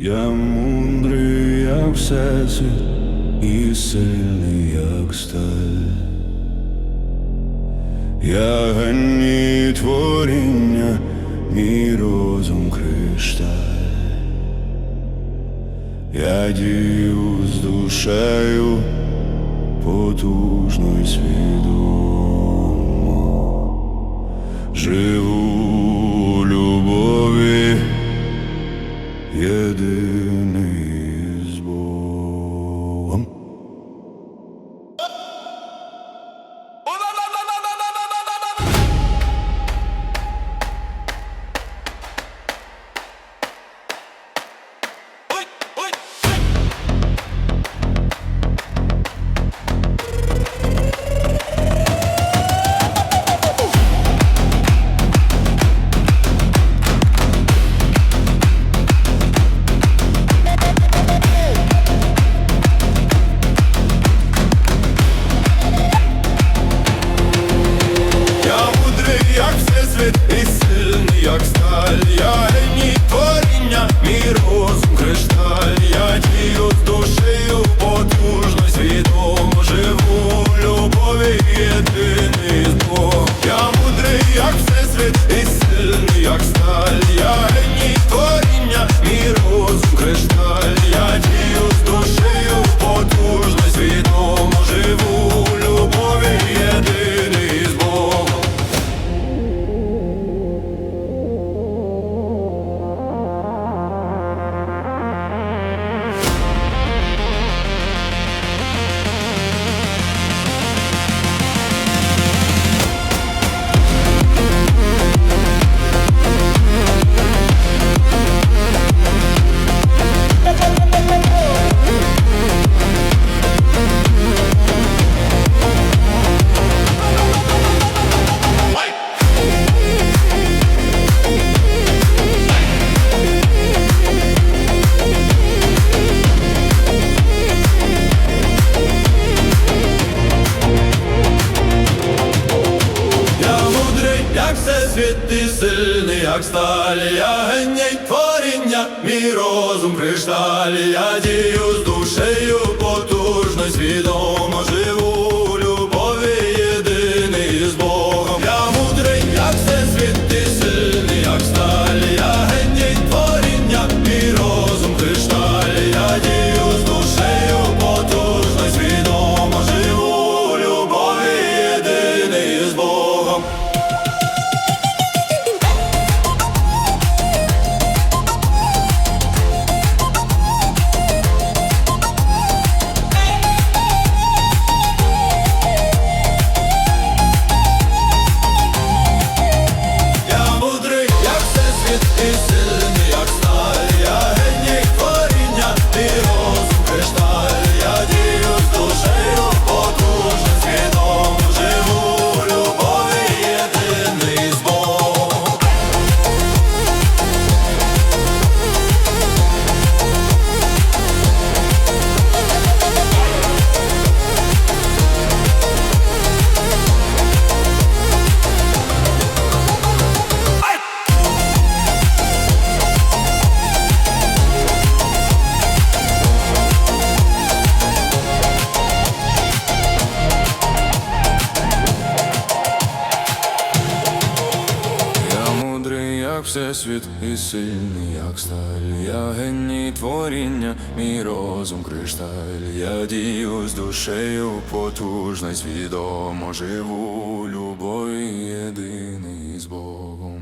Я мудрий, як всесвіт, і сильний, як сталь. Я геній творіння, мій розум кришталь. Я дію з душею потужно й свідомо. Живу єдиний як сталь. Я геній творіння, мій як ти сильний, як сталь. Я геній творіння, мій розум кришталь. Я дію з душею як всесвіт, і сильний, як сталь. Я геній творіння, мій розум кришталь. Я дію з душею потужна, свідомо живу любов єдиний з Богом.